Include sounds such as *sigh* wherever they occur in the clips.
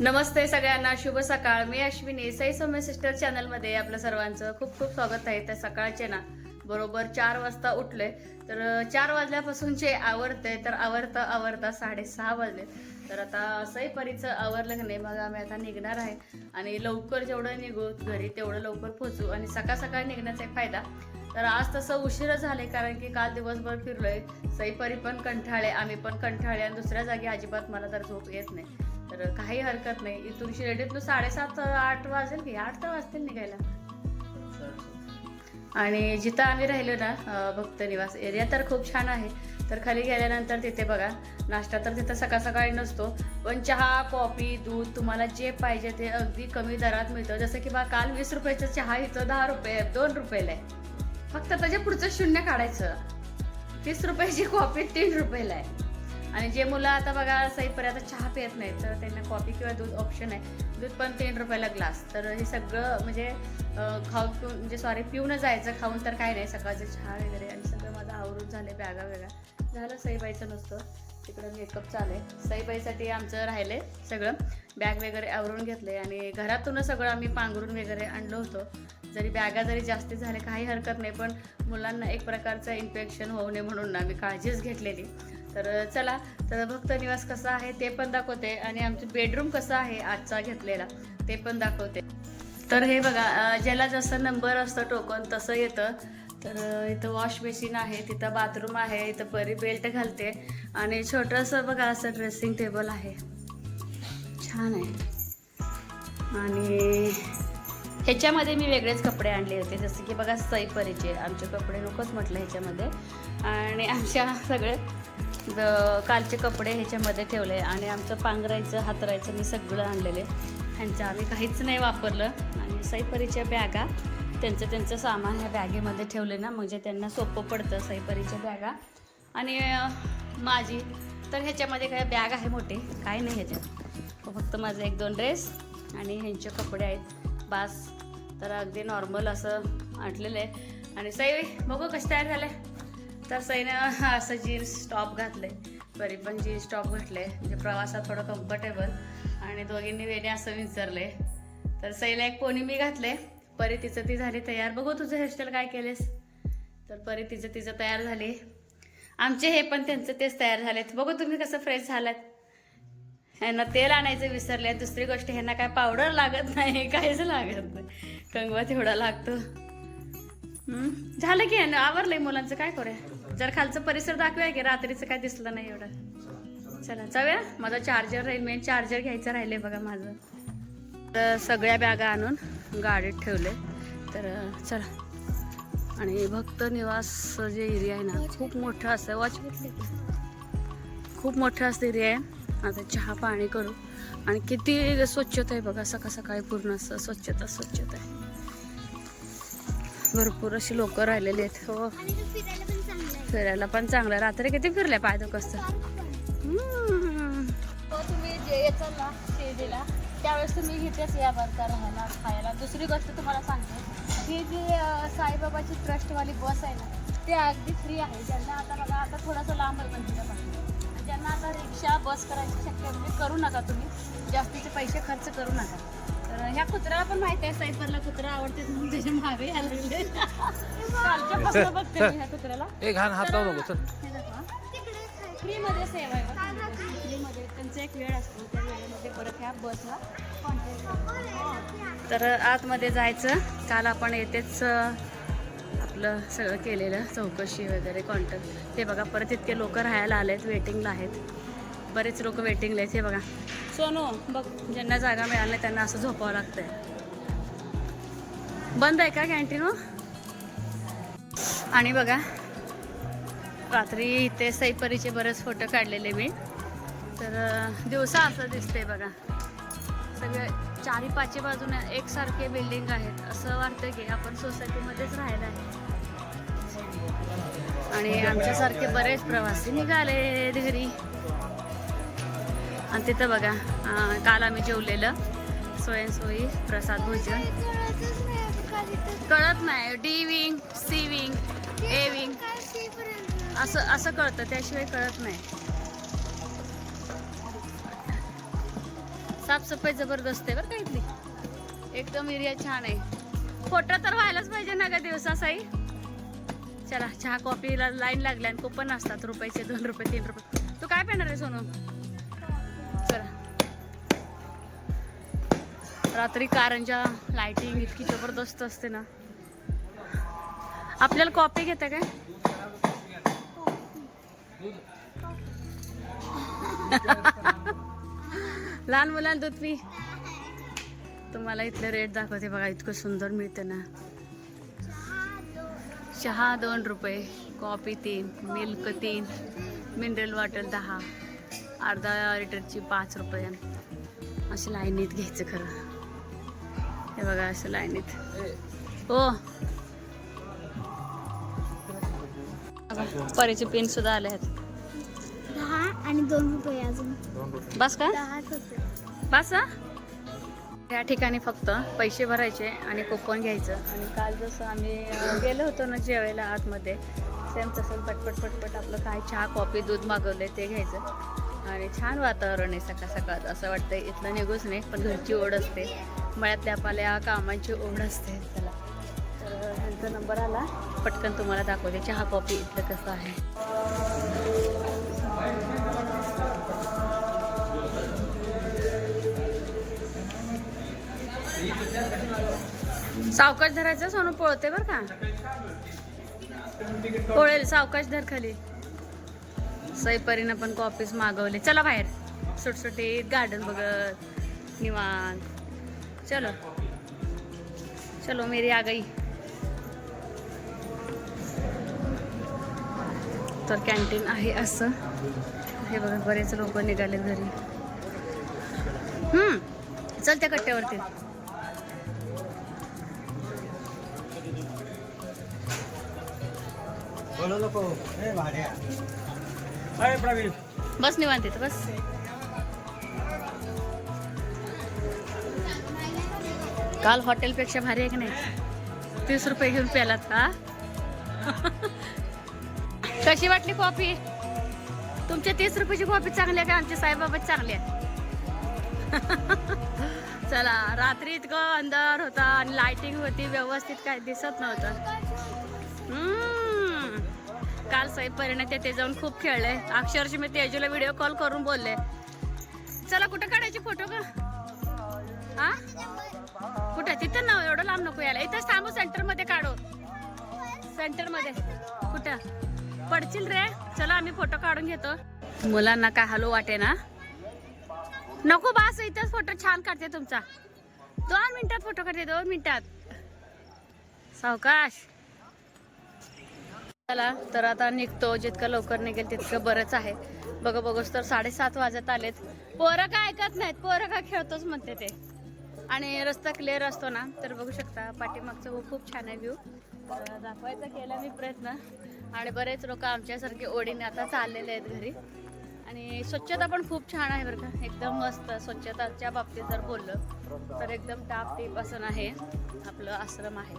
नमस्ते सगळ्यांना शुभ सकाळ. मी अश्विनी सई सौम्य सिस्टर चॅनलमध्ये आपलं सर्वांचं खूप खूप स्वागत आहे त्या सकाळचे ना. बरोबर चार वाजता उठले तर अं, चार वाजल्यापासूनचे आवडते तर आवडतं आवडता साडेसहा वाजले. तर आता सई परीचं आवरलं की नाही मग आम्ही आता निघणार आहे. आणि लवकर जेवढं निघू घरी तेवढं लवकर पोचू आणि सकाळ सकाळ निघण्याचा एक फायदा. तर आज तसं उशीर झाले कारण की काल दिवसभर फिरलोय. सईपरी पण कंठाळे आम्ही पण कंठाळे आणि दुसऱ्या जागी अजिबात मला तर झोप येत नाही. तर काही हरकत नाही. इथून शिर्डीतून साडेसात आठ वाजेल की? आठ तर वाजतील निघायला. आणि जिथं आम्ही राहिलो ना भक्त निवास एरिया तर खूप छान आहे. तर खाली गेल्यानंतर तिथे बघा नाश्ता तर तिथं सकाळ सकाळी नसतो. पण चहा कॉफी दूध तुम्हाला जे पाहिजे ते अगदी कमी दरात मिळतं. जसं की बा काल वीस रुपयाचा चहा इथं दहा रुपये दोन रुपयाला आहे. फक्त त्याच्या पुढचं शून्य काढायचं. तीस रुपयाची कॉफी तीन रुपयाला आहे. आणि जे मुलं आता बघा सईपर्यंत चहा पित नाहीत तर त्यांना कॉफी किंवा दूध ऑप्शन आहे. दूध पण तीन रुपयाला ग्लास तर हे सगळं म्हणजे खाऊन पिऊन म्हणजे सॉरी पिऊन जायचं खाऊन तर काय नाही. सकाळचं चहा वगैरे आणि सगळं माझं आवरून झाले बॅगा वेगळा झालं सईबाईचं नसतं. तिकडं मेकअप चालू आहे. सईबाईसाठी आमचं आहे सगळं. बॅग वगैरे आवरून घेतले आणि घरातूनच सगळं आम्ही पांघरून वगैरे आणलं होतं. जरी बॅगा जरी जास्त झाले काही हरकत नाही पण मुलांना एक प्रकारचं इन्फेक्शन होऊ नये म्हणून ना काळजीच घेतलेली. तर चला तर भक्त निवास कसा आहे ते पण दाखवते आणि आमचं बेडरूम कसं आहे आजचा घेतलेला ते पण दाखवते. तर हे बघा ज्याला जसं नंबर असतं टोकन तसं येतं. तर इथं वॉश बेसिन आहे तिथं बाथरूम आहे इथं परी बेल्ट घालते. आणि छोटंसं बघा असं ड्रेसिंग टेबल आहे. छान आहे. आणि ह्याच्यामध्ये मी वेगळेच कपडे आणले होते. जसं की बघा सई परीचे आमचे कपडे नकोच म्हटलं ह्याच्यामध्ये. आणि आमच्या सगळे कालचे कपडे ह्याच्यामध्ये ठेवले आणि आमचं पांघरायचं हातरायचं मी सगळं आणलेले. ह्यांचं आम्ही काहीच नाही वापरलं. आणि सईपरीच्या बॅगा त्यांचं त्यांचं सामान ह्या बॅगेमध्ये ठेवले ना म्हणजे त्यांना सोपं पडतं सईपरीच्या बॅगा. आणि माझी तर ह्याच्यामध्ये काय बॅग आहे मोठी काय नाही ह्याच्यात. फक्त माझं एक दोन ड्रेस आणि ह्यांचे कपडे आहेत. बास तर अगदी नॉर्मल असं आणलेलं आहे. आणि सई बघू कसे तयार झाले? तर सईनं *laughs* असं जीन्स टॉप घातले बरी पण जीन्स टॉप घातले म्हणजे प्रवासात थोडं कम्फर्टेबल आणि दोघींनी वेणे असं विचारले तर सईला एक पोनी मी घातले परी तिचं ती झाली तयार. बघू तुझं हेअरस्टाईल काय केलेस तर परी तिचं तिचं तयार झाली. आमचे हे पण त्यांचं तेच तयार झालेत. बघू तुम्ही कसं फ्रेश झालात. ह्यांना तेल आणायचं विसरले दुसरी गोष्ट ह्यांना काय पावडर लागत नाही. *laughs* काहीच लागत नाही. कंगवा तेवढा लागतो. झालं की ह्यानं आवरलंय मुलांचं? काय करूया? जर खालचं परिसर दाखवूया की रात्रीचं काय दिसलं नाही एवढं. चला जाऊया. माझा चार्जर राहील मेन चार्जर घ्यायचं राहिले बघा माझं. तर सगळ्या बॅगा आणून गाडीत ठेवले तर चला. आणि भक्त निवास जे एरिया आहे ना खूप मोठं असतं वॉच खूप मोठं असतं एरिया आहे. आता चहा पाणी करू. आणि किती स्वच्छता आहे बघा सकाळ सकाळी पूर्ण असं स्वच्छता स्वच्छता आहे. भरपूर अशी लोक राहिलेली आहेत. हो. फिरायला पण चांगलं. रात्री किती फिरले पाय कसं हो, तुम्ही जे येचाल ना शिर्डीला त्यावेळेस तुम्ही इथेच या बरं राहायला खायला. दुसरी गोष्ट तुम्हाला सांगते. ही जी साईबाबाची ट्रस्टवाली बस आहे ना ते अगदी फ्री आहे. ज्यांना आता बघा आता थोडंसं लांब आहे पण. ज्यांना आता रिक्षा बस करायची शक्य म्हणजे करू नका तुम्ही. जास्तीचे पैसे खर्च करू नका. ह्या कुत्र्याला पण माहिती आहे साईपरला कुत्रा आवडते म्हणून त्याच्यामागे यायला लागले. कालच्यापासून बघते मी ह्या कुत्र्याला. एक घाण हात लावू नको चल. हे दाखवा. फ्रीमध्ये सेवा आहे. फ्रीमध्ये त्यांचा एक वेळ असतो त्या वेळेमध्ये परत ह्या बसला. कॉन्टॅक्ट तर आतमध्ये जायचं. काल आपण येतेच आपलं सगळं केलेलं चौकशी वगैरे कॉन्टॅक्ट ते बघा परत इतके लोक राहायला आलेत वेटिंगला आहेत. बरेच लोक वेटिंगला आहेत हे बघा. सोनू बघ ज्यांना जागा मिळाली त्यांना असं झोपावं लागतंय. बंद आहे का कॅन्टीन हो? आणि बघा रात्री इथे सईपरीचे बरेच फोटो काढलेले मी. तर दिवसा असं दिसतंय बघा. सगळे चारी पाचही बाजूने एकसारखे बिल्डिंग आहेत. असं वाटतं की आपण सोसायटीमध्येच राहायला आहे. आणि आमच्यासारखे बरेच प्रवासी निघाले घरी. आणि तिथं बघा काल आम्ही जेवलेलं स्वयंसोयी प्रसाद भोजन. कळत नाही D wing C wing A wing असं असं कळतं त्याशिवाय कळत नाही. साफसफाई जबरदस्त आहे बरं का इथली. एकदम एरिया छान आहे. फोटो तर व्हायलाच पाहिजे ना का दिवसासाई चला चहा कॉफीला लाईन लागल्या आणि कुपन असतात रुपयाचे दोन रुपये तीन रुपये. तू काय पेणार आहे सोनू? रात्री कारंजा लायटिंग इतकी जबरदस्त असते ना. आपल्याला कॉपी घेते काय? *laughs* लहान मुलांना दूध पी. तुम्हाला इथले रेट दाखवते बघा इतकं सुंदर मिळते ना. चहा दोन रुपये कॉफी तीन मिल्क तीन मिनरल वॉटर दहा अर्धा लिटरची पाच रुपये. अशी लाईनीत घ्यायचं खरं. हे बघा असं लाईनीत. हो. परीचे पेन सुद्धा आले आहेत. दहा आणि दोन रुपये अजून. बस का? बस हा? या ठिकाणी फक्त पैसे भरायचे आणि कुपन घ्यायचं. आणि काल जसं आम्ही गेलो होतो ना जेवायला आतमध्ये सेम तसं पटपट पटपट आपलं काय चहा कॉफी दूध मागवलंय ते घ्यायचं. आणि छान वातावरण आहे सकाळ सकाळ. असं वाटतंय इथलं निघूच नाही पण घरची ओढ असते. मळ्यातल्या आपल्या कामांची ओढ असते. चला. तर ह्यांचा नंबर आला. पटकन तुम्हाला दाखवते. चहा कॉफी इथलं कसं आहे. सावकाश धरायचं सोनं पळते बरं का? पळेल सावकाश धर खाली. सईपरीनं पण कॉपीज मागवले. चला बाहेर. सुटसुटीत गार्डन बघत निवांत. चलो। चलो मेरी आ गई। तर कॅन्टीन आहे असं. हे बघा बरेच लोक निघाले घरी. हम्म चल त्या कट्ट्यावरती. बोलू नको. ए भाड्या. अरे प्रवीण. बस निवांत इथं बस. काल हॉटेलपेक्षा भारी आहे की नाही? तीस रुपये घेऊन प्यालात का? *laughs* कशी वाटली कॉफी? तुमच्या तीस रुपयाची कॉफी चांगली आहे का? आमच्या साईबाबा चांगली आहे. *laughs* चला रात्री इतकं अंधार होता आणि लाइटिंग होती व्यवस्थित काय दिसत नव्हतं. काल काल परिणाम तेथे जाऊन खूप खेळले. अक्षरशः मी तेजूला व्हिडिओ कॉल करून बोलले. चला कुठं काढायचे फोटो का हा? कुठं? तिथं ना एवढं लांब नको यायला. इथंच थांबू सेंटरमध्ये काढू सेंटरमध्ये कुठं? पडशील रे. चला आम्ही फोटो काढून घेतो. मुलांना काय हलो वाटे ना? नको बास इथंच फोटो छान काढते तुमचा. दोन मिनिटात फोटो काढते दोन मिनिटात. सावकाश. चला तर आता निघतो. जितकं लवकर निघेल तितकं बरंच आहे. बघ बघूस तर साडेसात वाजत आलेत. पोरं काय ऐकत नाहीत. पोरं काय खेळतोच म्हणते ते. आणि रस्ता क्लिअर असतो ना तर बघू शकता पाठीमागचा खूप छान आहे व्ह्यू दाखवायचा केला मी प्रयत्न. आणि बरेच लोक आमच्यासारखे ओढीने आता चाललेले आहेत घरी. आणि स्वच्छता पण खूप छान आहे बरं का. एकदम मस्त स्वच्छताच्या बाबतीत जर बोललं तर एकदम टापटीप असं आहे आपलं आश्रम आहे.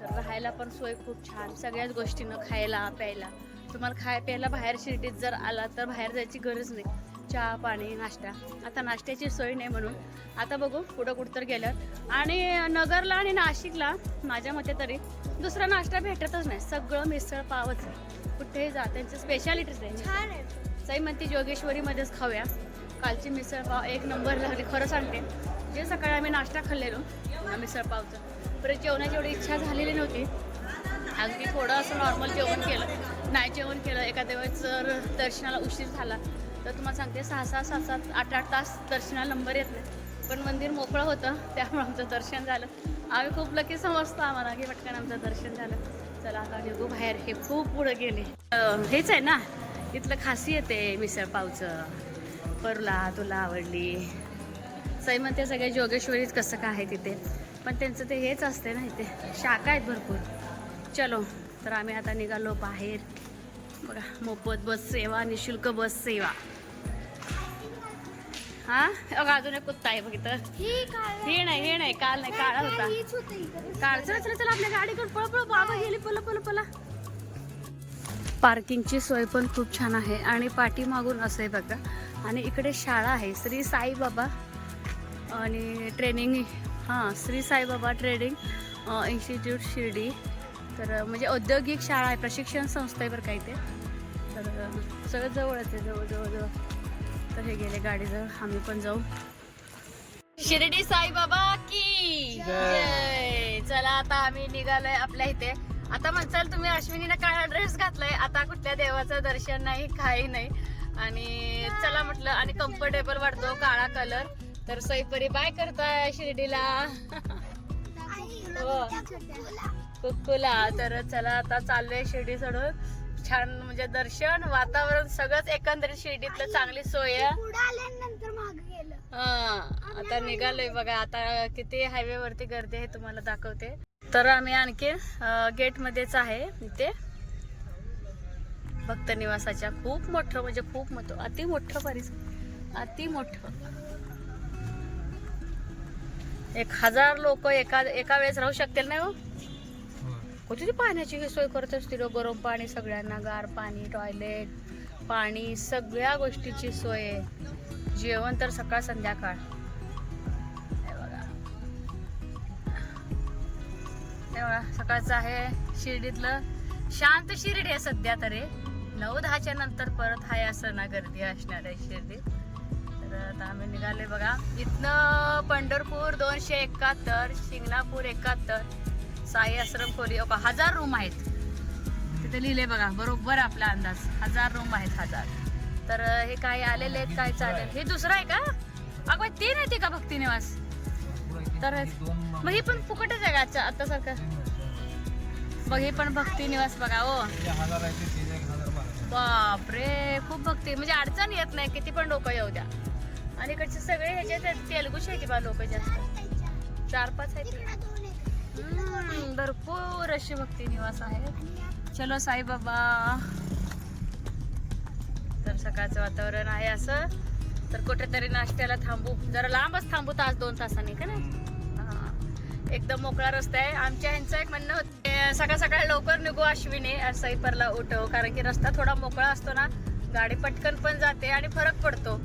तर राहायला पण सोय खूप छान. सगळ्याच गोष्टीनं खायला प्यायला. तुम्हाला खाय प्यायला बाहेर शिर्डीत जर आला तर बाहेर जायची गरज नाही. चहा पाणी नाश्ता. आता नाश्त्याची सोय नाही म्हणून. आता बघू पुढं कुठं तर गेलं आणि नगरला आणि नाशिकला माझ्या मते तरी दुसरा नाश्ता भेटतच नाही. सगळं मिसळ पावच. कुठेही जा त्यांचं स्पेशालिटीच आहे. छान आहे. सई म्हणते जोगेश्वरीमध्येच खाऊया. कालची मिसळ पाव एक नंबर लागली. खरं सांगते. जे सकाळी आम्ही नाश्ता खाल्लेलो ना मिसळ पावचं. परत जेवणाची एवढी इच्छा झालेली नव्हती. अगदी थोडं असं नॉर्मल जेवण केलं. नाही जेवण केलं. एखाद्या वेळेस जर दर्शनाला उशीर झाला तर तुम्हाला सांगते सहा सहा सात सात आठ आठ तास दर्शनाला नंबर येत नाही. पण मंदिर मोकळं होतं त्यामुळे आमचं दर्शन झालं. आम्ही खूप लकी समजतो आम्हाला की पटकन आमचं दर्शन झालं. चला आता निघू बाहेर. हे खूप पुढं गेले. हेच आहे ना इथलं खासी येते मिसळपावचं परला तुला आवडली. सई म्हणते सगळे जोगेश्वरीच कसं काय आहे तिथे? पण त्यांचं ते हेच असते ना इथे. शाखा आहेत भरपूर. चलो तर आम्ही आता निघालो बाहेर. बघा मोफत बस सेवा निशुल्क बस सेवा. हा? अगं अजून एक कुत्ता आहे बघितलं ही हे नाही हे नाही काल नाही काळा होता. काळ. चला चला चला आपल्या गाडीकडे पळ पळ बाबा गेली पळ पळ पळा. पार्किंगची सोय पण खूप छान आहे आणि पाठीमागून असं आहे बघा. आणि इकडे शाळा आहे. श्री साईबाबा आणि ट्रेनिंग हां श्री साईबाबा ट्रेनिंग इन्स्टिट्यूट शिर्डी. तर म्हणजे औद्योगिक शाळा आहे प्रशिक्षण संस्था आहे बरं काय ते तर सगळं जवळच आहे जवळ जवळ जवळ. तर हे गेले गाडीजवळ. आम्ही पण जाऊ. शिर्डी साईबाबा की? जय. चला आता आम्ही निघालोय आपल्या इथे. आता म्हणसाल तुम्ही अश्विनीने काळा ड्रेस घातलाय. आता कुठल्या देवाचं दर्शन नाही काही नाही. आणि चला म्हटलं आणि कम्फर्टेबल वाटतो काळा कलर तर सईपरी बाय करताय शिर्डीला. हो. कुक्कुला. तर चला आता चाललोय शिर्डी सोडून. छान म्हणजे दर्शन वातावरण सगळंच एकंदरीत शिर्डीतलं चांगली सोय हा आता निघालोय बघा आता किती हायवे वरती गर्दी आहे तुम्हाला दाखवते. तर आम्ही आणखी गेट मध्येच आहे इथे. भक्त निवासाच्या खूप मोठं म्हणजे खूप मोठं अति मोठं परिसर अति मोठं. एक हजार लोक एका एका वेळेस राहू शकतील नाही हो? कुठे पाण्याची ही सोय करत असतील हो, गरम पाणी सगळ्यांना गार पाणी टॉयलेट पाणी सगळ्या गोष्टीची सोय आहे. जेवण तर सकाळ संध्याकाळ. बघा. सकाळचं आहे शिर्डीतलं. शांत शिर्डी आहे सध्या तरी. नऊ दहाच्या नंतर परत हाय असं ना गर्दी असणार आहे शिर्डी तर आता आम्ही निघाले बघा. इथनं पंढरपूर दोनशे एकाहत्तर शिंगणापूर एकाहत्तर. साई आश्रम खोली. ओका हजार रूम आहेत. तिथे लिहिले बघा बरोबर आपला अंदाज. हजार रूम आहेत हजार. तर हे काय आलेले आहेत काय चालेल? हे दुसरं आहे का? अगं तीन आहे का भक्ती निवास तर मग हे पण फुकटच आहे का आता सारखं बघ हे पण भक्ती निवास बघा ओ बापरे खूप भक्ती. म्हणजे अडचण येत नाही किती पण लोक येऊ द्या. आणि इकडचे सगळे ह्याच्यात आहे की बा लोक जास्त. चार पाच आहेत. भरपूर अशी भक्ती निवास आहे. चलो साईबाबा. तर सकाळचं वातावरण आहे असं. तर कुठेतरी नाश्त्याला थांबू. जरा लांबच थांबू तास दोन तासांनी का नाही हा. एकदम मोकळा रस्ता आहे. आमच्या ह्यांचं एक म्हणणं होतं सकाळ सकाळ लवकर निघू अश्विनी सईपरला उठव. कारण की रस्ता थोडा मोकळा असतो ना. गाडी पटकन पण जाते आणि फरक पडतो.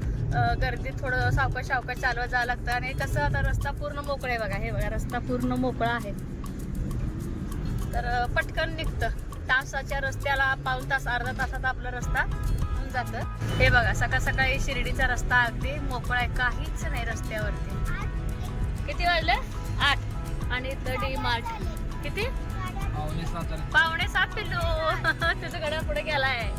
गर्दीत थोडं सावकाश सावकाश चालवत जावं लागतं आणि कसं आता रस्ता पूर्ण मोकळा आहे बघा. हे बघा रस्ता पूर्ण मोकळा आहे. तर पटकन निघतं. तासाच्या रस्त्याला पाऊन तास अर्धा तासात आपला रस्ता होऊन जातं. हे बघा सकाळ सकाळी शिर्डीचा रस्ता अगदी मोकळा आहे. काहीच नाही रस्त्यावरती. किती वाजले? आठ. आणि इथं डी मार्ट. किती? पावणे सात पिल्लू. *laughs* तुझं गड्या पुढे गेलाय.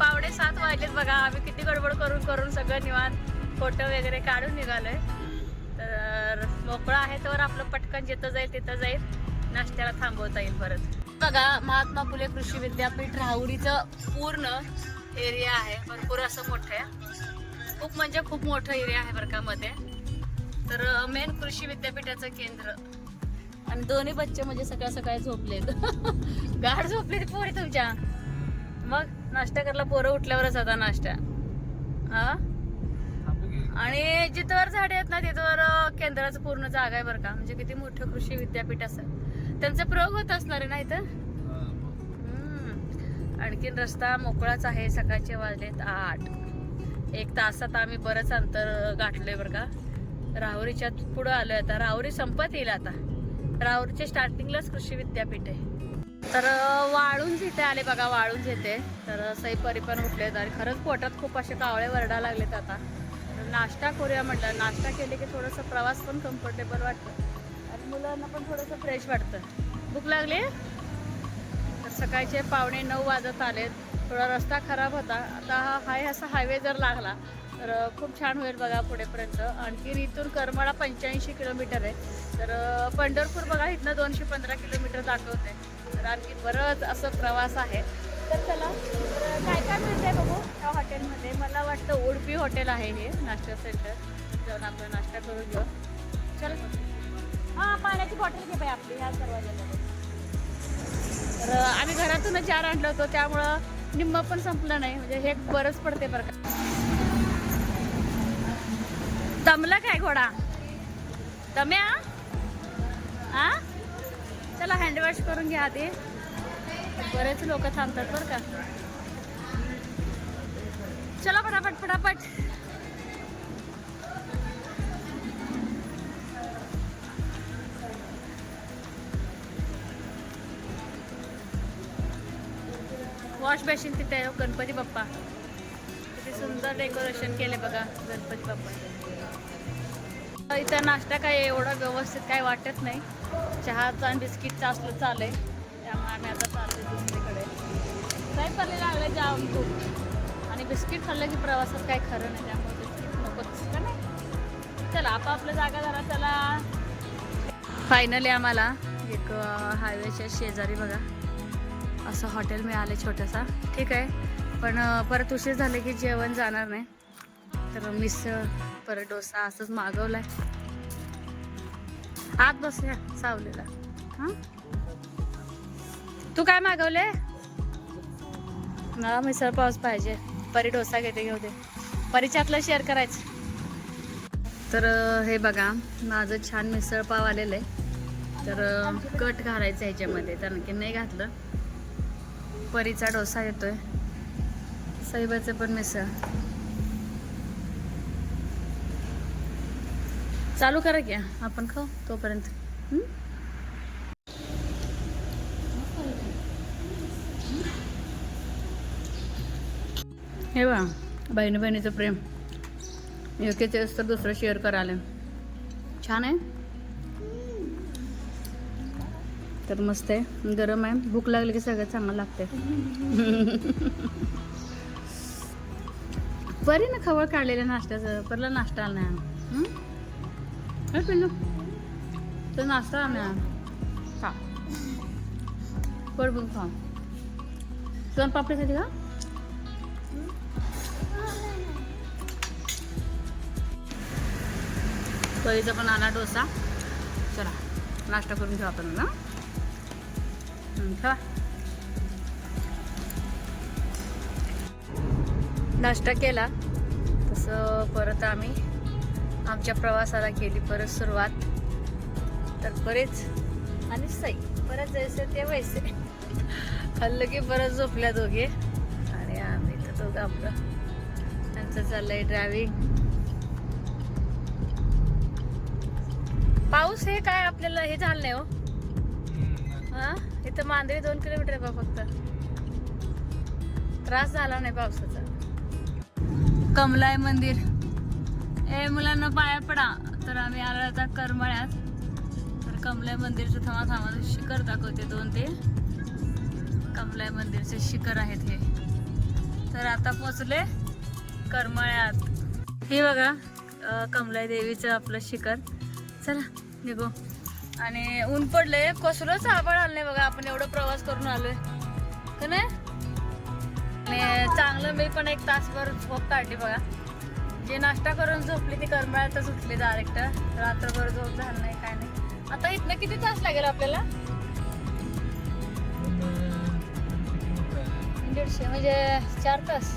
पावणे सात वाजलेत बघा. आम्ही किती गडबड करून करून सगळं निवांत फोटो वगैरे काढून निघालोय. तर मोकळं आहे तर आपलं पटकन जिथं जाईल तिथं जाईल. नाश्त्याला थांबवता येईल परत. बघा महात्मा फुले कृषी विद्यापीठ राहुरीचं पूर्ण एरिया आहे. भरपूर असं मोठं आहे. खूप म्हणजे खूप मोठं एरिया आहे बरं का मध्ये. तर मेन कृषी विद्यापीठाचं केंद्र. आणि दोन्ही बच्चे म्हणजे सकाळ सकाळी झोपलेत. *laughs* गाड झोपलेत पोरी तुमच्या. मग नाश्ता करायला पोरं उठल्यावरच आता नाश्ता. हा? आणि जिथवर झाडे आहेत ना तिथवर केंद्राचं पूर्ण जागा आहे बरं का. म्हणजे किती मोठं कृषी विद्यापीठ असं. त्यांचा प्रयोग होत असणार आहे ना इथं? आणखीन रस्ता मोकळाच आहे सकाळचे वाजलेत आठ. एक तासात आम्ही बरंच अंतर गाठलोय बरं का. राहुरीच्या पुढं आलोय आता. राहुरी संपत येईल आता. राहुरीच्या स्टार्टिंगलाच कृषी विद्यापीठ आहे. तर वाळून इथे आले बघा वाळून येते. तर सईपरी पण उठलेत आणि खरंच पोटात खूप असे कावळे वरडा लागलेत आता. तर नाश्ता करूया म्हटलं. नाश्ता केले की थोडंसं प्रवास पण कम्फर्टेबल वाटतं. आणि मुलांना पण थोडंसं फ्रेश वाटतं. भूक लागली? तर सकाळचे पावणे नऊ वाजत आलेत. थोडा रस्ता खराब होता. आता हा हाय असा हायवे जर लागला तर खूप छान होईल बघा पुढेपर्यंत. आणखीन इथून करमाळा पंच्याऐंशी किलोमीटर आहे. तर पंढरपूर बघा इथनं दोनशे पंधरा किलोमीटर दाखवते. कारण आणखी बरंच असं प्रवास आहे. तर चला काय काय मिळते बघू त्या हॉटेलमध्ये मला वाटतं उडपी हॉटेल आहे हे नाश्ता सेंटर जाऊन आपण नाश्ता करून घेऊ. चल. हां पाण्याची बॉटल घे बाई आपली ह्या दरवाजाला तर आम्ही घरातूनच चार आणलं होतं त्यामुळं निम्म पण संपलं नाही. म्हणजे हे बरंच पडते बरं का. दमला काय घोडा? दम्या? हँडवॉश करून घ्या आधी. बरेच लोक थांबतात बरं का. चला फटाफट फटाफट वॉश बेसिन तिथे आहे हो, गणपती बाप्पा. किती सुंदर डेकोरेशन केले बघा गणपती बाप्पा. इथं नाश्ता काय एवढा व्यवस्थित काय वाटत नाही. चहाचा आणि बिस्किटचा असलं चालेल त्यामुळे आम्ही आता चालले दुसरीकडे. काय पडले लागलं जाम खूप आणि बिस्किट खाल्लं की प्रवासात काय खरं नाही त्यामुळे बिस्किट नकोच. का नाही? चला आपापल्या जागा जरा चला. फायनली आम्हाला एक हायवेच्या शेजारी बघा. असं हॉटेल मिळालं छोटंसं. ठीक आहे. पण परत उशीर झाले की जेवण जाणार नाही. तर मिसळ परत डोसा असंच मागवलाय. आत बसूया सावलीला. हां? तू काय मागवले? मला मिसळ पाऊस पाहिजे. परी डोसा घेते घेऊ दे. परीच्यातलं शेअर करायचं. तर हे बघा माझं छान मिसळ पाव आलेलं आहे. तर कट घालायचं ह्याच्यामध्ये तर आणखी नाही घातलं. परीचा डोसा येतोय. सैबाचं पण मिसळ. चालू करा की आपण खाऊ तोपर्यंत. हे? वा बहिणी बहिणीचं प्रेम. योग्यच तर दुसरं शेअर करायला. छान आहे? तर मस्त आहे. गरम आहे. भूक लागली की सगळं चांगलं लागते *laughs* बरी ना खवळ काढलेल्या नाश्त्याचं. परला नाश्ता आला नाही. हं? हे पिल्लू तर नाश्ता आला खा पोट खा सोन पापडीसाठी का परीचा पण आणा डोसा चला नाश्ता करून घेऊ आपण ना हं, ठेवा नाश्ता केला तसं परत आम्ही आमच्या प्रवासाला केली परत सुरुवात. तर बरेच. आणि सई परत जैसे ते वैसे. खाल्लं की परत झोपल्या दोघे. आणि आम्ही तर दोघं आपलं. त्यांचं चाललंय ड्रायव्हिंग पाऊस हे काय आपल्याला हे झालं नाही हो. हा? इथं मांजरी दोन किलोमीटर आहे बा फक्त. त्रास झाला नाही पावसाचा. कमलाय मंदिर. ए मुलांना पाया पडा. तर आम्ही आलो आता करमळ्यात. तर कमलाय मंदिरचं थांबा थांबा शिखर दाखवते दोन ते. कमलाय मंदिरचे शिखर आहेत हे. तर आता पोचले करमळ्यात. हे बघा अं, कमलाय देवीचं आपलं शिखर. चला निघू. आणि ऊन पडलंय. कसलंच आलं नाही बघा. आपण एवढं प्रवास करून आलोय. का नाही? आणि चांगलं मी पण एक तासभर झोप काढली बघा. जे नाश्ता करून झोपली ती करमळ्यातच उठले डायरेक्ट रात्रभर झोप झालं नाही काय नाही. आता इथनं किती तास लागेल आपल्याला? दीडशे म्हणजे चार तास.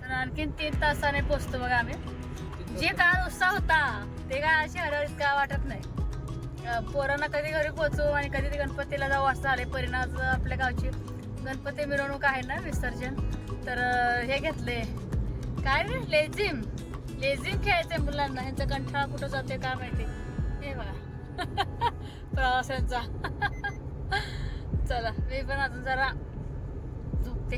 तर आणखीन तीन तासाने पोचतो बघा आम्ही. जे काय उत्साह होता ते काय अशी हरहरीत वाटत नाही. पोरांना कधी घरी पोचू आणि कधी ते गणपतीला जाऊ असं आले परिणाम आपल्या गावची. गणपती मिरवणूक आहे ना विसर्जन? तर हे घेतले. काय रे? लेझिम. लेझिम खेळायचंय मुलांना. ह्यांचा कंठाळा कुठं जाते काय माहिती? हे बघा. *laughs* प्रवाशांचा *laughs* चला मी पण अजून जरा झोपते.